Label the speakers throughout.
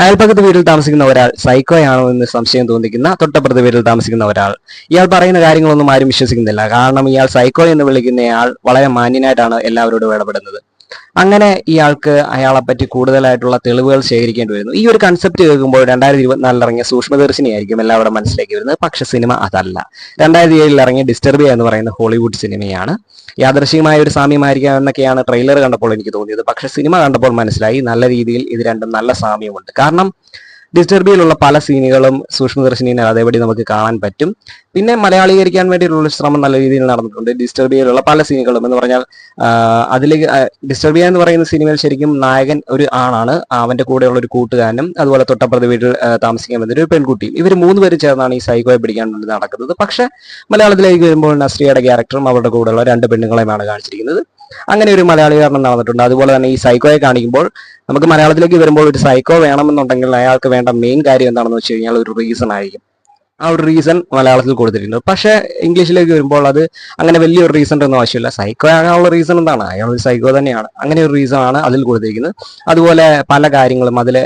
Speaker 1: അയൽപ്പക്കത്ത് വീട്ടിൽ താമസിക്കുന്ന ഒരാൾ സൈക്കോയാണോ എന്ന് സംശയം തോന്നിക്കുന്ന തൊട്ടപ്പുറത്തെ വീട്ടിൽ താമസിക്കുന്ന ഒരാൾ. ഇയാൾ പറയുന്ന കാര്യങ്ങളൊന്നും ആരും വിശ്വസിക്കുന്നില്ല. കാരണം ഇയാൾ സൈക്കോ എന്ന് വിളിക്കുന്നയാൾ വളരെ മാന്യനായിട്ടാണ് എല്ലാവരോടും ഇടപെടുന്നത്. അങ്ങനെ ഇയാൾക്ക് അയാളെ പറ്റി കൂടുതലായിട്ടുള്ള തെളിവുകൾ ശേഖരിക്കേണ്ടി വരുന്നു. ഈ ഒരു കൺസെപ്റ്റ് കേൾക്കുമ്പോൾ രണ്ടായിരത്തി ഇരുപത്തിനാലിൽ ഇറങ്ങിയ സൂക്ഷ്മദർശിനി ആയിരിക്കും എല്ലാവരുടെ മനസ്സിലേക്ക് വരുന്നത്. പക്ഷെ സിനിമ അതല്ല. രണ്ടായിരത്തി ഏഴിൽ ഇറങ്ങിയ ഡിസ്റ്റർബിയ എന്ന് പറയുന്ന ഹോളിവുഡ് സിനിമയാണ്. യാദർശികമായ ഒരു സാമ്യമായിരിക്കാം എന്നൊക്കെയാണ് ട്രെയിലർ കണ്ടപ്പോൾ എനിക്ക് തോന്നിയത്. പക്ഷെ സിനിമ കണ്ടപ്പോൾ മനസ്സിലായി. നല്ല രീതിയിൽ ഇത് രണ്ടും നല്ല സാമ്യമുണ്ട്. കാരണം ഡിസ്റ്റർബിയിലുള്ള പല സീനുകളും സൂക്ഷ്മദർശിനിയിൽ അതേപടി നമുക്ക് കാണാൻ പറ്റും. പിന്നെ മലയാളീകരിക്കാൻ വേണ്ടിയിട്ടുള്ള ശ്രമം നല്ല രീതിയിൽ നടന്നിട്ടുണ്ട്. ഡിസ്റ്റർബിയിലുള്ള പല സീനുകളും എന്ന് പറഞ്ഞാൽ അതിലേക്ക് ഡിസ്റ്റർബിയ എന്ന് പറയുന്ന സിനിമയിൽ ശരിക്കും നായകൻ ഒരു ആണാണ്. അവന്റെ കൂടെയുള്ള ഒരു കൂട്ടുകാരനും അതുപോലെ തൊട്ടപ്പുറത്ത് വീട്ടിൽ താമസിക്കാൻ വന്ന ഒരു പെൺകുട്ടിയും ഇവർ മൂന്ന് പേര് ചേർന്നാണ് ഈ സൈക്കോയെ പിടിക്കാൻ വേണ്ടി നടക്കുന്നത്. പക്ഷെ മലയാളത്തിലേക്ക് വരുമ്പോൾ നസ്രിയയുടെ ക്യാരക്ടറും അവരുടെ കൂടെയുള്ള രണ്ട് പെണ്ണുങ്ങളെയുമാണ് കാണിച്ചിരിക്കുന്നത്. അങ്ങനെ ഒരു മലയാളീകരണം നടന്നിട്ടുണ്ട്. അതുപോലെ തന്നെ ഈ സൈക്കോയെ കാണിക്കുമ്പോൾ നമുക്ക് മലയാളത്തിലേക്ക് വരുമ്പോൾ ഒരു സൈക്കോ വേണമെന്നുണ്ടെങ്കിൽ അയാൾക്ക് വേണ്ട മെയിൻ കാര്യം എന്താണെന്ന് വെച്ച് കഴിഞ്ഞാൽ ഒരു റീസൺ ആയിരിക്കും. ആ ഒരു റീസൺ മലയാളത്തിൽ കൊടുത്തിട്ടുണ്ട്. പക്ഷേ ഇംഗ്ലീഷിലേക്ക് വരുമ്പോൾ അത് അങ്ങനെ വലിയൊരു റീസൺ ഒന്നും ആവശ്യമില്ല. സൈക്കോ ആകാനുള്ള റീസൺ എന്താണ്? അയാൾ ഒരു സൈക്കോ തന്നെയാണ്. അങ്ങനെ ഒരു റീസൺ ആണ് അതിൽ കൊടുത്തിരിക്കുന്നത്. അതുപോലെ പല കാര്യങ്ങളും അതിൽ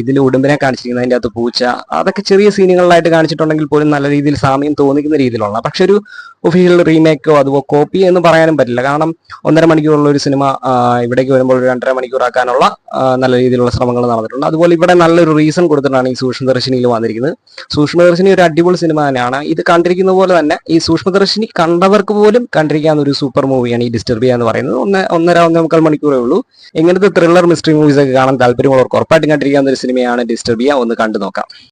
Speaker 1: ഇതിൽ ഉടുമ്പിനെ കാണിച്ചിരിക്കുന്നത് അതിന്റെ അകത്ത് പൂച്ച അതൊക്കെ ചെറിയ സീനുകളിലായിട്ട് കാണിച്ചിട്ടുണ്ടെങ്കിൽ പോലും നല്ല രീതിയിൽ സാമ്യം തോന്നിക്കുന്ന രീതിയിലുള്ള പക്ഷെ ഒരു ഒഫീഷ്യൽ റീമേക്കോ അതുപോലെ കോപ്പി എന്ന് പറയാനും പറ്റില്ല. കാരണം ഒന്നര മണിക്കൂറുള്ള ഒരു സിനിമ ഇവിടേക്ക് വരുമ്പോൾ ഒരു രണ്ടര മണിക്കൂറാക്കാനുള്ള നല്ല രീതിയിലുള്ള ശ്രമങ്ങൾ നടന്നിട്ടുണ്ട്. അതുപോലെ ഇവിടെ നല്ലൊരു റീസൺ കൊടുത്തിട്ടാണ് ഈ സൂക്ഷ്മദർശിനിയിൽ വന്നിരിക്കുന്നത്. സൂക്ഷ്മദർശിനി ഒരു അടിപൊളി സിനിമ തന്നെയാണ്. ഇത് കണ്ടിരിക്കുന്ന പോലെ തന്നെ ഈ സൂക്ഷ്മദർശിനി കണ്ടവർക്ക് പോലും കണ്ടിരിക്കാവുന്ന ഒരു സൂപ്പർ മൂവിയാണ് ഈ ഡിസ്റ്റർബ് എന്ന് പറയുന്നത്. ഒന്ന് ഒന്നര ഒന്നേ മുക്കാൽ മണിക്കൂറേ ഉള്ളൂ. ഇങ്ങനത്തെ ത്രില്ലർ മിസ്റ്ററി മൂവീസ് ഒക്കെ കാണാൻ താല്പര്യമുള്ളവർക്ക് ഉറപ്പായിട്ടും കണ്ടിരിക്കാവുന്ന ഒരു സിനിമയാണ് ഡിസ്റ്റർബ് ഡിസ്റ്റർബിയ ഒന്ന് കണ്ടു നോക്കാം